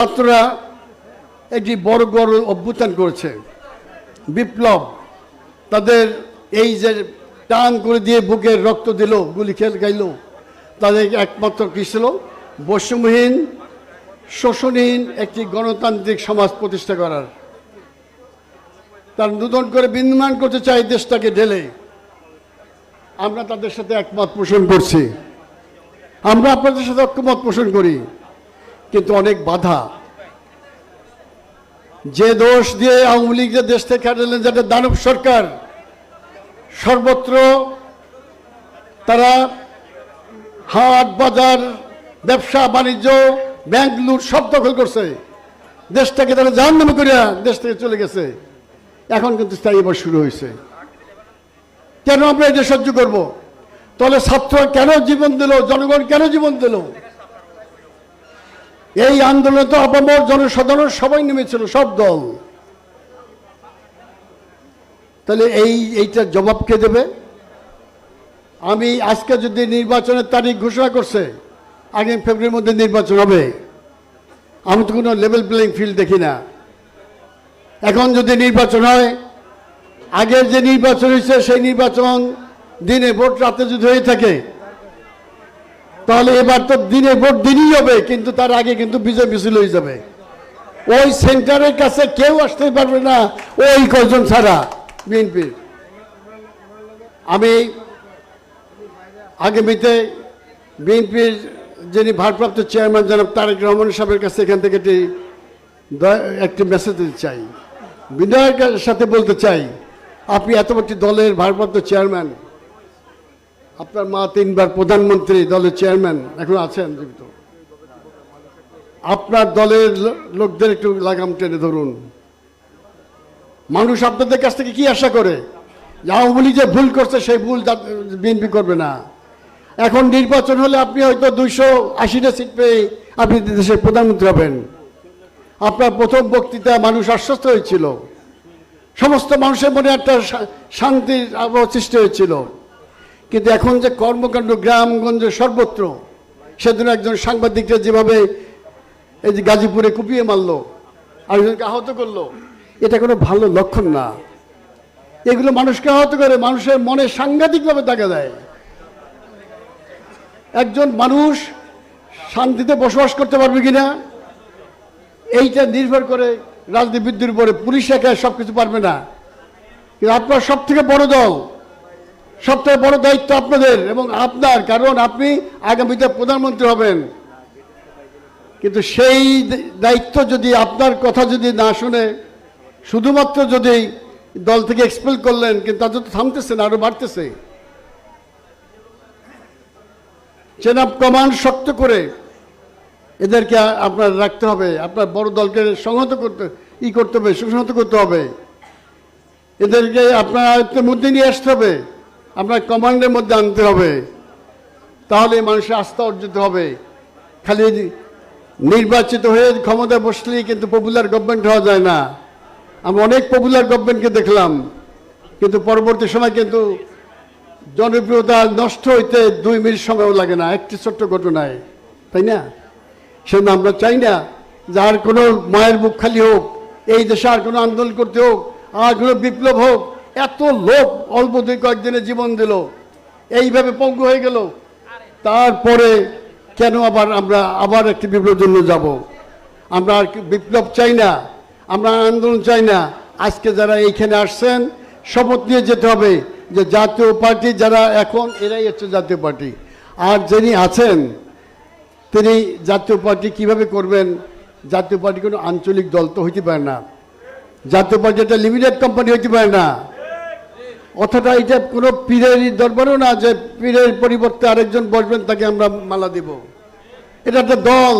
ছাত্ররা একটি বড় বড় অভ্যুত্থান করেছে। বিপ্লব তাদের এই যে টান করে দিয়ে বুকের রক্ত দিল, গুলি খেল গাইল তাদের একমাত্র কী ছিল বৈষম্যহীন, শোষণহীন একটি গণতান্ত্রিক সমাজ প্রতিষ্ঠা করার। তার নূতন করে বিনির্মাণ করতে চাই দেশটাকে ঢেলে। আমরা তাদের সাথে একমত পোষণ করছি। আমরা আপনাদের সাথে ঐক্যমত পোষণ করি। কিন্তু অনেক বাধা। যে দোষ দিয়ে আওয়ামী লীগ যে দেশ থেকে কাটালেন যেটা দানব সরকার, সর্বত্র তারা হাট, বাজার, ব্যবসা, বাণিজ্য ব্যাংক লুট সব দখল করছে। দেশটাকে তারা জাহান্নামে করিয়া দেশ থেকে চলে গেছে। এখন কিন্তু স্থায়ী এবার শুরু হয়েছে কেন আমরা এটা সহ্য করব? তাহলে ছাত্র কেন জীবন দিল? জনগণ কেন জীবন দিল? এই আন্দোলনে তো আপামর জনসাধারণ সবাই নেমেছিল, সব দল। তাহলে এই, এইটার জবাব কে দেবে? আমি আজকে যদি নির্বাচনের তারিখ ঘোষণা করছে, আগামী ফেব্রুয়ারির মধ্যে নির্বাচন হবে। আমি তো কোনো লেভেল প্লেইং ফিল্ড দেখি না। এখন যদি নির্বাচন হয়, আগের যে নির্বাচন হয়েছে, সেই নির্বাচন দিনে ভোট রাতে যদি হয়ে থাকে তাহলে এবার তো দিনে ভোট দিনই হবে, কিন্তু তার আগে কিন্তু বিজয় মিছিল হয়ে যাবে। ওই সেন্টারের কাছে কেউ আসতে পারবে না, ওই কজন ছাড়া বিএনপির আমি আগামীতে বিএনপির যিনি ভারপ্রাপ্ত চেয়ারম্যান জনাব তারেক রহমান সাহেবের কাছে এখান থেকে একটি একটি মেসেজ দিতে চাই। বিনয়ের সাথে বলতে চাই, আপনি এত একটি দলের ভারপ্রাপ্ত চেয়ারম্যান আপনার মা তিনবার প্রধানমন্ত্রী দলের চেয়ারম্যান, এখন আছেন জীবিত। আপনার দলের লোকদের একটু লাগাম টেনে ধরুন। মানুষ আপনাদের কাছ থেকে কি আশা করে? আওয়ামী যে ভুল করছে, সেই ভুল বিএনপি করবে না। এখন নির্বাচন হলে আপনি হয়তো দুইশো আশিটা সিট পেয়ে আপনি দেশের প্রধানমন্ত্রী হবেন। আপনার প্রথম বক্তৃতা মানুষ আশ্বস্ত হয়েছিল। সমস্ত মানুষের মনে একটা শান্তির আবহাওয়া সৃষ্টি হয়েছিল। কিন্তু এখন যে কর্মকাণ্ড গ্রামগঞ্জে সর্বত্র, সেদিন একজন সাংবাদিকরা যেভাবে এই যে গাজীপুরে কুপিয়ে মারলো, আরেকজনকে আহত করল, এটা কোনো ভালো লক্ষণ না। এগুলো মানুষকে আহত করে, মানুষের মনে সাংঘাতিকভাবে দেখা দেয়। একজন মানুষ শান্তিতে বসবাস করতে পারবে কিনা, এইটা নির্ভর করে রাজনীতিবিদদের উপরে, পুলিশ একা সব কিছু পারবে না। কিন্তু আপনার সব থেকে বড় দল সব থেকে বড় দায়িত্ব আপনাদের এবং আপনার, কারণ আপনি আগামীতে প্রধানমন্ত্রী হবেন। কিন্তু সেই দায়িত্ব যদি আপনার কথা যদি না শুনে, শুধুমাত্র যদি দল থেকে এক্সপেল করলেন, কিন্তু তাদের তো থামতেছে না, আরও বাড়তেছে। চেন কমান্ড শক্ত করে এদেরকে আপনার রাখতে হবে, আপনার বড় দলকে সংহত করতে, ই করতে হবে, সুসংহত করতে হবে। এদেরকে আপনার মধ্যে নিয়ে আসতে হবে। আপনার কমান্ডের মধ্যে আনতে হবে। তাহলে মানুষের আস্থা অর্জিত হবে। খালি নির্বাচিত হয়ে ক্ষমতায় বসলেই কিন্তু পপুলার গভর্নমেন্ট হওয়া যায় না। আমরা অনেক পপুলার গভর্নমেন্টকে দেখলাম। কিন্তু পরবর্তী সময় কিন্তু জনপ্রিয়তা নষ্ট হইতে দুই মিনিট সময়ও লাগে না, একটি ছোট্ট ঘটনায়। তাই না? সেজন্য আমরা চাই না যার কোনো মায়ের মুখ খালি হোক, এই দেশে আর কোনো আন্দোলন করতে হোক, আর কোনো বিপ্লব হোক এত লোক অল্প দুই কয়েকদিনে জীবন দিল, এইভাবে পঙ্গু হয়ে গেল। তারপরে কেন আবার আমরা আবার একটি বিপ্লবের জন্য যাব? আমরা আর বিপ্লব চাই না, আমরা আন্দোলন চাই না। আজকে যারা এইখানে আসছেন, শপথ নিয়ে যেতে হবে যে জাতীয় পার্টি যারা এখন, এরাই হচ্ছে জাতীয় পার্টি। আর যিনি আছেন, তিনি জাতীয় পার্টি কীভাবে করবেন? জাতীয় পার্টি কোনো আঞ্চলিক দল তো হইতে পারে না। জাতীয় পার্টি একটা লিমিটেড কোম্পানি হইতে পারে না। অথবা এটা কোনো পীরের দরবারও না যে পীরের পরিবর্তে আরেকজন বসবেন, তাকে আমরা মালা দিব। এটা একটা দল।